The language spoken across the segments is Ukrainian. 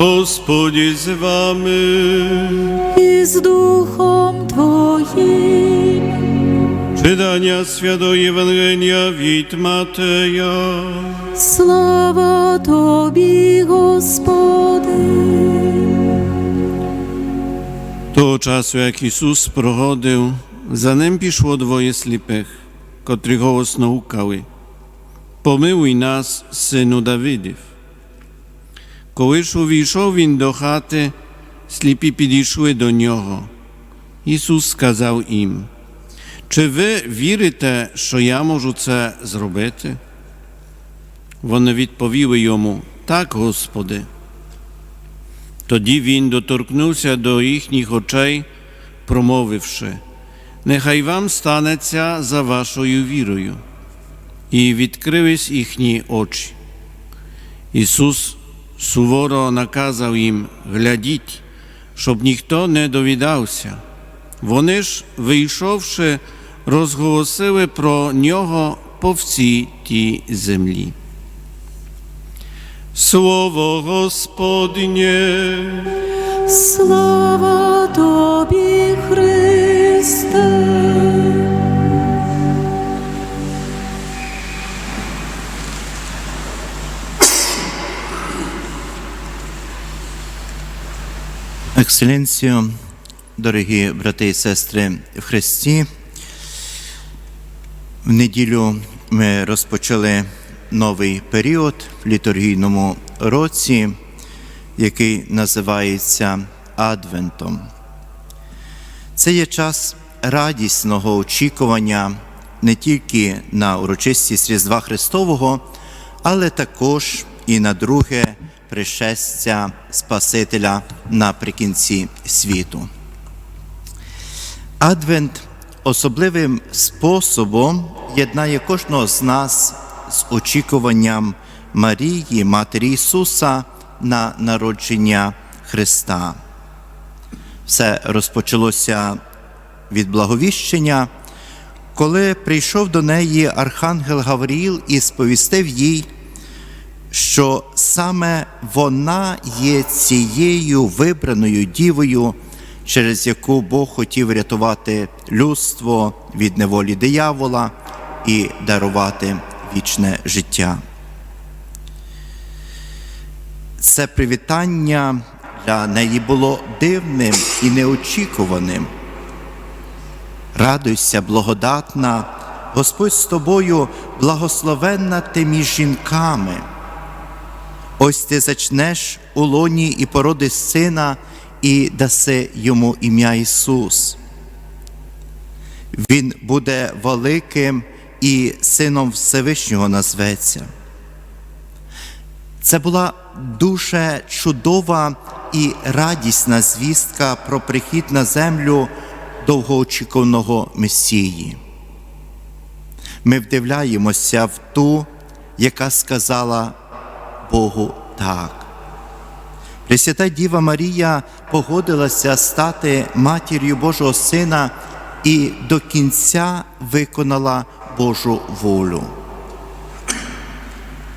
Господі з вами. і з Духом Твоїм. Czytania Świętego Ewangelia від Mateja. Слава Тобі, Господи. Того часу, як Ісус проходив, за ним пішло двоє сліпих, котрі голосно гукали. Помилуй нас, сину Давидів. Коли ж увійшов він до хати, сліпі підійшли до нього. Ісус сказав їм, чи ви вірите, що я можу це зробити? Вони відповіли йому, так, Господи. Тоді він доторкнувся до їхніх очей, промовивши, нехай вам станеться за вашою вірою. І відкрились їхні очі. Ісус суворо наказав їм глядіть, щоб ніхто не довідався. Вони ж, вийшовши, розголосили про нього по всій тій землі. Слово Господнє. Слава Тобі, Христе. Екселенціо, дорогі брати і сестри в Христі, в неділю ми розпочали новий період в літургійному році, який називається Адвентом. Це є час радісного очікування не тільки на урочистість Різдва Христового, але також і на друге пришестя Спасителя наприкінці світу. Адвент особливим способом єднає кожного з нас з очікуванням Марії, Матері Ісуса на народження Христа. Все розпочалося від благовіщення, коли прийшов до неї Архангел Гавріл і сповістив їй, що саме вона є цією вибраною дівою, через яку Бог хотів рятувати людство від неволі диявола і дарувати вічне життя. Це привітання для неї було дивним і неочікуваним. Радуйся, благодатна, Господь з тобою, благословенна ти між жінками. Ось ти зачнеш у лоні і породи сина, і даси йому ім'я Ісус. Він буде великим і сином Всевишнього назветься. Це була дуже чудова і радісна звістка про прихід на землю довгоочікуваного Месії. Ми вдивляємося в ту, яка сказала Богу так. Пресвята Діва Марія погодилася стати матір'ю Божого Сина і до кінця виконала Божу волю.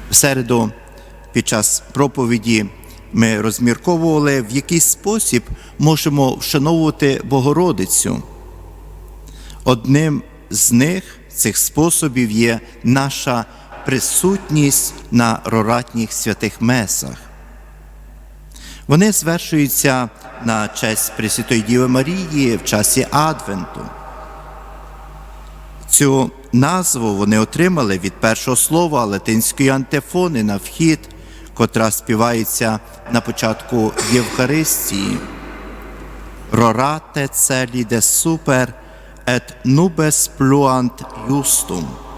В середу під час проповіді ми розмірковували, в який спосіб можемо вшановувати Богородицю. Одним з них, цих способів, є наша присутність на роратніх святих месах. Вони звершуються на честь Пресвятої Діви Марії в часі Адвенту. Цю назву вони отримали від першого слова латинської антифони на вхід, котра співається на початку Євхаристії. Рорате целі де супер et nubes pluant justum.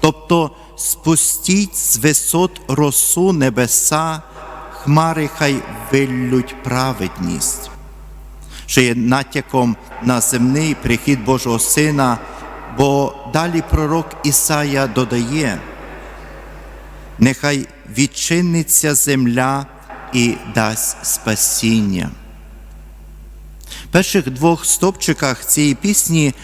Тобто спустіть з висот росу небеса, хмари хай виллють праведність, що є натяком на земний прихід Божого Сина, бо далі пророк Ісая додає, нехай відчиниться земля і дасть спасіння. В перших двох стопчиках цієї пісні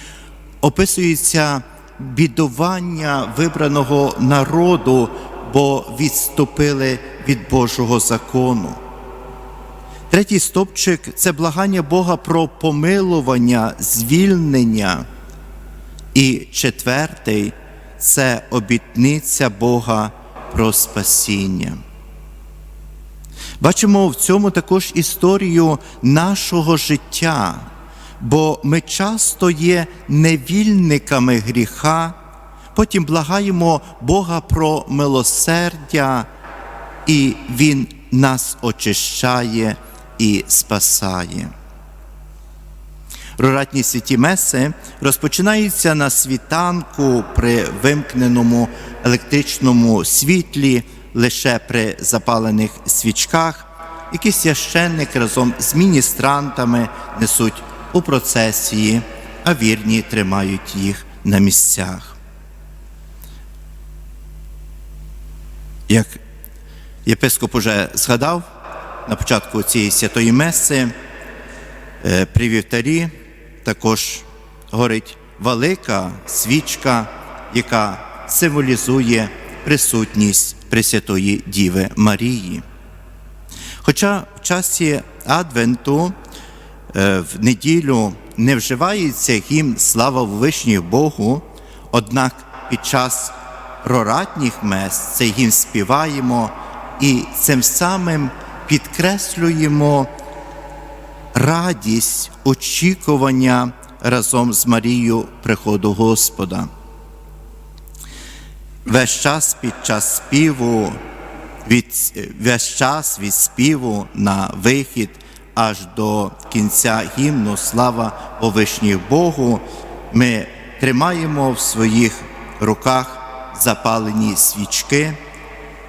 описується бідування вибраного народу, бо відступили від Божого закону. Третій стовпчик це благання Бога про помилування, звільнення. І четвертий це обітниця Бога про спасіння. Бачимо в цьому також історію нашого життя, бо ми часто є невільниками гріха, потім благаємо Бога про милосердя, і Він нас очищає і спасає. Роратні святі меси розпочинаються на світанку при вимкненому електричному світлі лише при запалених свічках, які священник разом з міністрантами несуть у процесії, а вірні тримають їх на місцях. Як єпископ уже згадав на початку цієї святої меси, Е, при вівтарі також горить велика свічка, яка символізує присутність Пресвятої Діви Марії. Хоча в часі Адвенту в неділю не вживається гімн Слава Вишніх Богу, однак під час проратніх мес цей гімн співаємо і цим самим підкреслюємо радість очікування разом з Марією приходу Господа. Весь час під час співу, від, весь час від співу на вихід аж до кінця гімну Слава Повишніх Богу, ми тримаємо в своїх руках запалені свічки,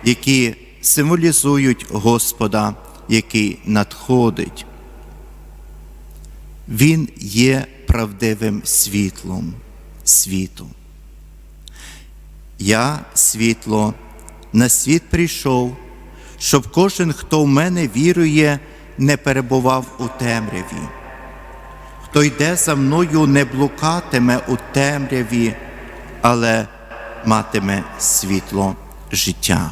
які символізують Господа, який надходить. Він є правдивим світлом світу. Я, світло, на світ прийшов, щоб кожен, хто в мене вірує, не перебував у темряві. Хто йде за мною, не блукатиме у темряві, але матиме світло життя.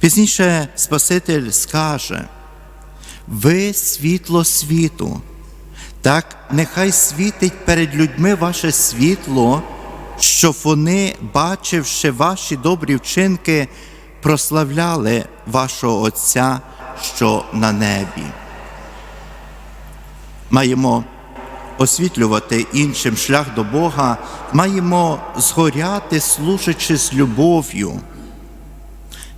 Пізніше Спаситель скаже, ви світло світу. Так нехай світить перед людьми ваше світло, щоб вони, бачивши ваші добрі вчинки, прославляли вашого Отця, що на небі. Маємо освітлювати іншим шлях до Бога, маємо згоряти, служачи з любов'ю.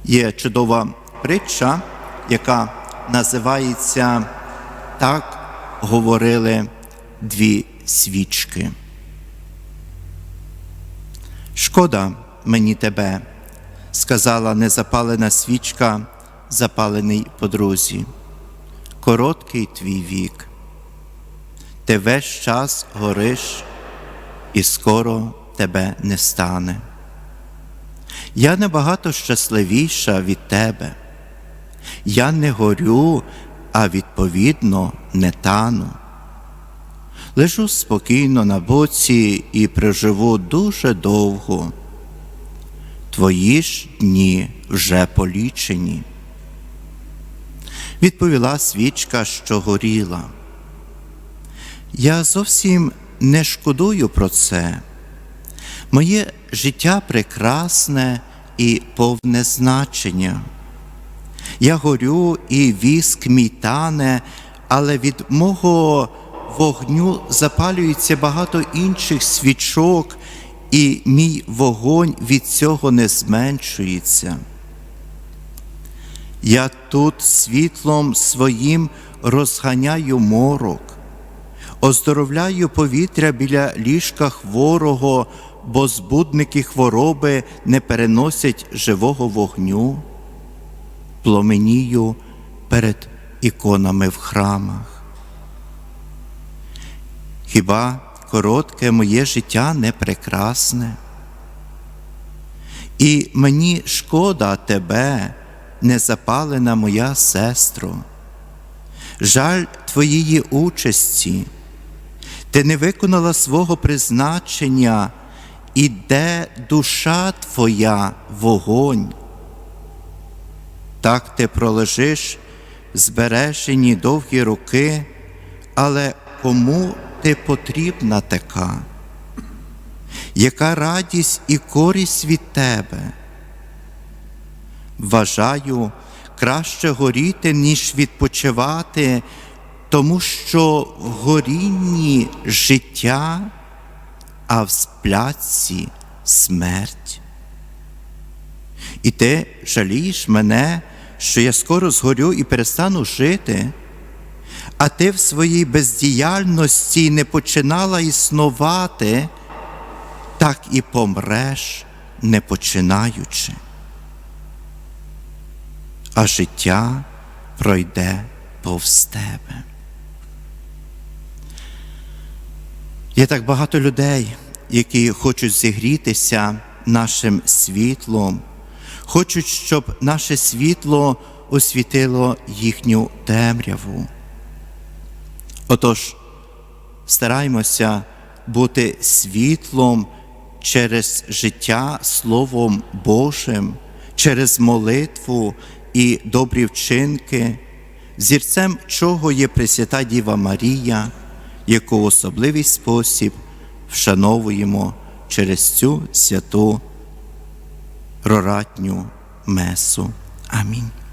Є чудова притча, яка називається Так говорили дві свічки. Шкода мені тебе, сказала незапалена свічка, запалений подрузі. Короткий твій вік. Ти весь час гориш, і скоро тебе не стане. Я набагато щасливіша від тебе. Я не горю, а відповідно не тану. Лежу спокійно на боці і проживу дуже довго. Твої ж дні вже полічені. Відповіла свічка, що горіла. Я зовсім не шкодую про це. Моє життя прекрасне і повне значення. Я горю і віск мій тане, але від мого вогню запалюється багато інших свічок, і мій вогонь від цього не зменшується. Я тут світлом своїм розганяю морок, оздоровляю повітря біля ліжка хворого, бо збудники хвороби не переносять живого вогню пломенію перед іконами в храмах. Хіба коротке моє життя не прекрасне? І мені шкода тебе, незапалена моя сестро, жаль твоєї участі, ти не виконала свого призначення, і де душа твоя вогонь так ти пролежиш збережені довгі роки, але кому ти потрібна така? Яка радість і користь від тебе? Вважаю, краще горіти, ніж відпочивати, тому що в горінні життя, а в спляці смерть. І ти жалієш мене, що я скоро згорю і перестану жити, а ти в своїй бездіяльності не починала існувати, так і помреш, не починаючи. А життя пройде повз тебе. Є так багато людей, які хочуть зігрітися нашим світлом, хочуть, щоб наше світло освітило їхню темряву. Отож, стараймося бути світлом через життя Словом Божим, через молитву і добрі вчинки, зірцем чого є Пресвята Діва Марія, яку в особливий спосіб вшановуємо через цю святу роратню месу. Амінь.